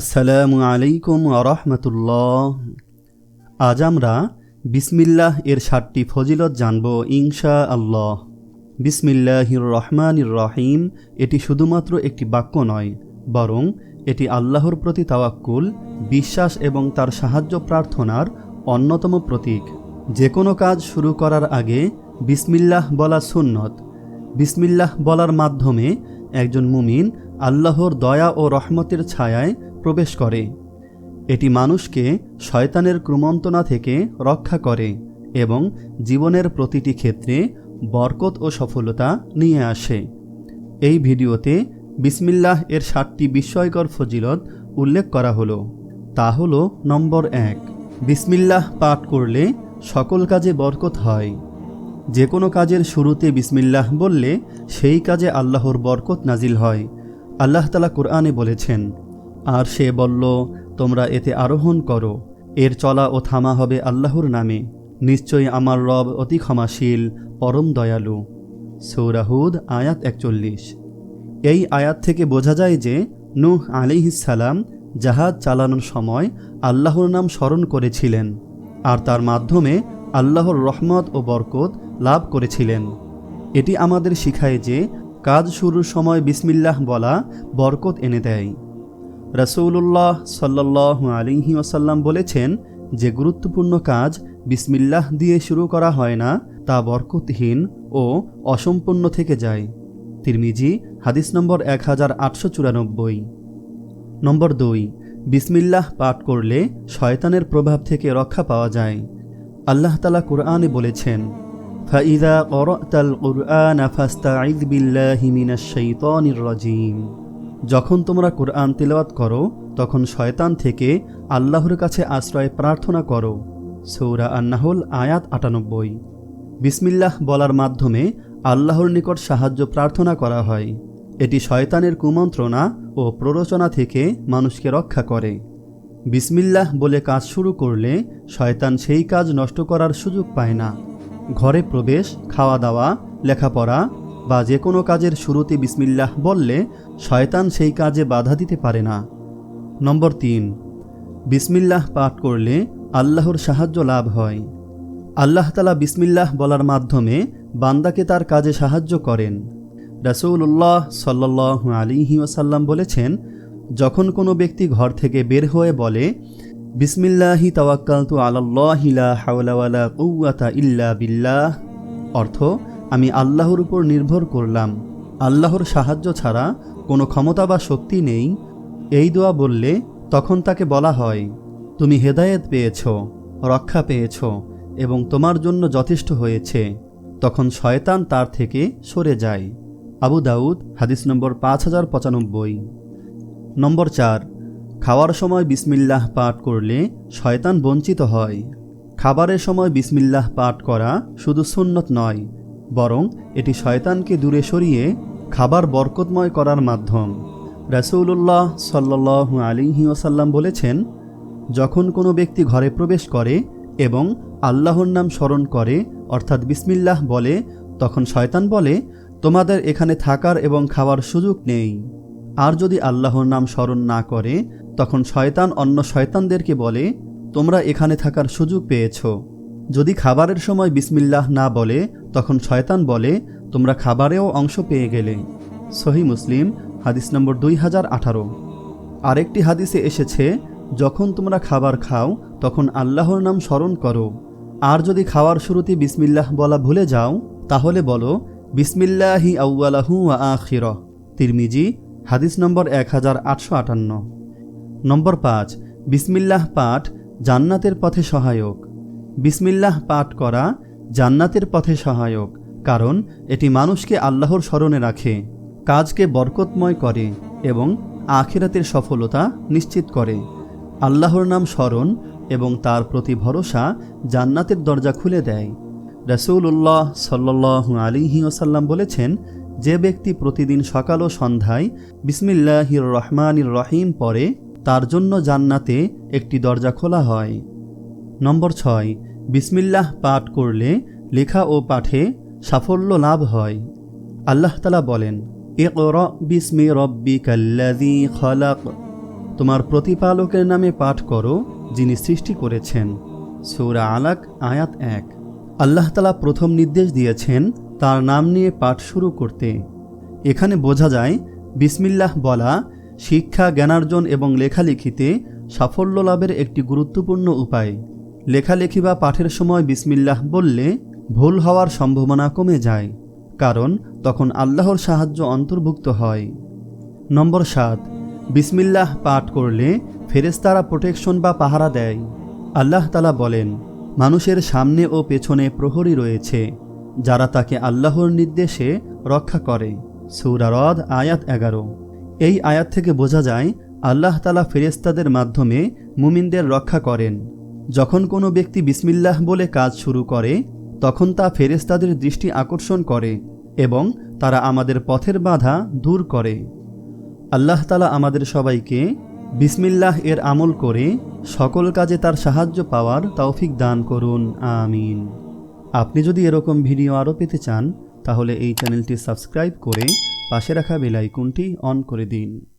আসসালামু আলাইকুম আরহামতুল্লাহ আজ আমরা বিসমিল্লাহ এর সাতটি ফজিলত জানব ইনশা আল্লাহ বিসমিল্লাহির রহমানির রহিম, এটি শুধুমাত্র একটি বাক্য নয়, বরং এটি আল্লাহর প্রতি তাওয়াক্কুল, বিশ্বাস এবং তার সাহায্য প্রার্থনার অন্যতম প্রতীক। যে কোনো কাজ শুরু করার আগে বিসমিল্লাহ বলা সুন্নত। বিসমিল্লাহ বলার মাধ্যমে একজন মুমিন আল্লাহর দয়া ও রহমতের ছায়ায় প্রবেশ করে। এটি মানুষকে শয়তানের ক্রমন্তনা থেকে রক্ষা করে এবং জীবনের প্রতিটি ক্ষেত্রে বরকত ও সফলতা নিয়ে আসে। এই ভিডিওতে বিসমিল্লাহ এর সাতটি বিস্ময়কর ফজিলত উল্লেখ করা হলো। তা হলো নম্বর এক, বিসমিল্লাহ পাঠ করলে সকল কাজে বরকত হয়। যে কোনো কাজের শুরুতে বিসমিল্লাহ বললে সেই কাজে আল্লাহর বরকত নাজিল হয়। আল্লাহ তালা কোরআনে বলেছেন আর সে বলল, তোমরা এতে আরোহণ করো। এর চলা ও থামা হবে আল্লাহর নামে। নিশ্চয়ই আমার রব অতি ক্ষমাশীল, পরম দয়ালু। সৌরাহুদ আয়াত একচল্লিশ। এই আয়াত থেকে বোঝা যায় যে, নূহ আলিহিসাল্লাম জাহাজ চালানোর সময় আল্লাহর নাম স্মরণ করেছিলেন, আর তার মাধ্যমে আল্লাহর রহমত ও বরকত লাভ করেছিলেন। এটি আমাদের শিখায় যে, কাজ শুরুর সময় বিসমিল্লাহ বলা বরকত এনে দেয়। রসৌল্লাহ সাল্লাহ আলিহি ওসাল্লাম বলেছেন, যে গুরুত্বপূর্ণ কাজ বিসমিল্লাহ দিয়ে শুরু করা হয় না, তা বরকতহীন ও অসম্পূর্ণ থেকে যায়। তিরমিজি, হাদিস নম্বর এক হাজার আটশো চুরানব্বই। নম্বর দুই, বিসমিল্লাহ পাঠ করলে শয়তানের প্রভাব থেকে রক্ষা পাওয়া যায়। আল্লাহ তালা কোরআনে বলেছেন, ফাইদা করতাল কুরআন ফাস্তাঈদ বিল্লাহি মিনাশ শাইতানির রাজিম। যখন তোমরা কোরআন তেলাওয়াত করো, তখন শয়তান থেকে আল্লাহর কাছে আশ্রয় প্রার্থনা করো। সৌরা আন্নাহুল, আয়াত আটানব্বই। বিসমিল্লাহ বলার মাধ্যমে আল্লাহর নিকট সাহায্য প্রার্থনা করা হয়। এটি শয়তানের কুমন্ত্রণা ও প্ররোচনা থেকে মানুষকে রক্ষা করে। বিসমিল্লাহ বলে কাজ শুরু করলে শয়তান সেই কাজ নষ্ট করার সুযোগ পায় না। ঘরে প্রবেশ খাওয়া দাওয়া লেখাপড়া বা যে কোনো কাজের শুরুতে বিসমিল্লাহ বললে শয়তান সেই কাজে বাধা দিতে পারে না। নম্বর তিন, বিসমিল্লাহ পাঠ করলে আল্লাহর সাহায্য লাভ হয়। আল্লাহ তালা বিসমিল্লাহ বলার মাধ্যমে বান্দাকে তার কাজে সাহায্য করেন। রাসৌল্লাহ সাল্লাহ আলিহি ওসাল্লাম বলেছেন, যখন কোনো ব্যক্তি ঘর থেকে বের হয়ে বলে, বিসমিল্লাহি তাওয়াক্কালতু আলাল্লাহিলা হাওলাওয়ালা কৌয়াতা ইল্লা বিল্লাহ, অর্থ আমি আল্লাহর উপর নির্ভর করলাম। আল্লাহর সাহায্য ছাড়া কোনো ক্ষমতা বা শক্তি নেই। এই দোয়া বললে তখন তাকে বলা হয়, তুমি হেদায়েত পেয়েছ, রক্ষা পেয়েছ এবং তোমার জন্য যথেষ্ট হয়েছে। তখন শয়তান তার থেকে সরে যায়। আবু দাউদ, হাদিস নম্বর পাঁচ হাজার পঁচানব্বই। নম্বর চার, খাওয়ার সময় বিসমিল্লাহ পাঠ করলে শয়তান বঞ্চিত হয়। খাবারের সময় বিসমিল্লাহ পাঠ করা শুধু সুন্নত নয় বরং এটি শয়তানকে দূরে সরিয়ে খাবার বরকতময় করার মাধ্যম। রাসৌল্লাহ সাল্লাহ আলিহি ওসাল্লাম বলেছেন, যখন কোনো ব্যক্তি ঘরে প্রবেশ করে এবং আল্লাহর নাম স্মরণ করে, অর্থাৎ বিসমিল্লাহ বলে, তখন শয়তান বলে, তোমাদের এখানে থাকার এবং খাওয়ার সুযোগ নেই। আর যদি আল্লাহর নাম স্মরণ না করে, তখন শয়তান অন্য শয়তানদেরকে বলে, তোমরা এখানে থাকার সুযোগ পেয়েছ। যদি খাবারের সময় বিসমিল্লাহ না বলে তখন শয়তান বলে, তোমরা খাবারেও অংশ পেয়ে গেলে। সহি মুসলিম, হাদিস নম্বর দুই হাজার আঠারো। আরেকটি হাদিসে এসেছে, যখন তোমরা খাবার খাও, তখন আল্লাহর নাম স্মরণ করো। আর যদি খাওয়ার শুরুতে বিসমিল্লাহ বলা ভুলে যাও, তাহলে বলো, বিসমিল্লাহি আউ্লাহু আখির তিরমিজি, হাদিস নম্বর এক হাজার আটশো আটান্ন। নম্বর পাঁচ, বিসমিল্লাহ পাঠ জান্নাতের পথে সহায়ক। বিসমিল্লাহ পাঠ করা জান্নাতের পথে সহায়ক, কারণ এটি মানুষকে আল্লাহর স্মরণে রাখে, কাজকে বরকতময় করে এবং আখিরাতের সফলতা নিশ্চিত করে। আল্লাহর নাম স্মরণ এবং তার প্রতি ভরসা জান্নাতের দরজা খুলে দেয়। রসৌল্লাহ সাল্লাহ আলিহি ওসাল্লাম বলেছেন, যে ব্যক্তি প্রতিদিন সকাল ও সন্ধ্যায় বিসমিল্লাহির রহমানির রহিম পরে তার জন্য জান্নাতে একটি দরজা খোলা হয়। নম্বর ছয় বিসমিল্লাহ পাঠ করলে লেখা ও পাঠে সাফল্য লাভ হয়। আল্লাহ তালা বলেন এ বিসমি রব্বি কাল্লাদি খলাক। তোমার প্রতিপালকের নামে পাঠ করো, যিনি সৃষ্টি করেছেন। সৌরা আলাক, আয়াত এক। আল্লাহ তালা প্রথম নির্দেশ দিয়েছেন তার নাম নিয়ে পাঠ শুরু করতে। এখানে বোঝা যায়, বিসমিল্লাহ বলা শিক্ষা, জ্ঞানার্জন এবং লেখালেখিতে সাফল্য লাভের একটি গুরুত্বপূর্ণ উপায়। লেখালেখি বা পাঠের সময় বিসমিল্লাহ বললে ভুল হওয়ার সম্ভাবনা কমে যায়, কারণ তখন আল্লাহর সাহায্য অন্তর্ভুক্ত হয়। নম্বর সাত, বিসমিল্লাহ পাঠ করলে ফেরেস্তারা প্রোটেকশন বা পাহারা দেয়। আল্লাহ তালা বলেন, মানুষের সামনে ও পেছনে প্রহরী রয়েছে, যারা তাকে আল্লাহর নির্দেশে রক্ষা করে। সৌরারদ আয়াত এগারো। এই আয়াত থেকে বোঝা যায়, আল্লাহ তালা ফেরেস্তাদের মাধ্যমে মুমিনদের রক্ষা করেন। যখন কোনো ব্যক্তি বিসমিল্লাহ বলে কাজ শুরু করে, তখন তা ফেরেস্তাদের দৃষ্টি আকর্ষণ করে এবং তারা আমাদের পথের বাধা দূর করে। আল্লাহ তালা আমাদের সবাইকে বিসমিল্লাহ এর আমল করে সকল কাজে তার সাহায্য পাওয়ার তৌফিক দান করুন, আমিন। আপনি যদি এরকম ভিডিও আরও পেতে চান, তাহলে এই চ্যানেলটি সাবস্ক্রাইব করে পাশে রাখা বেলাইকনটি অন করে দিন।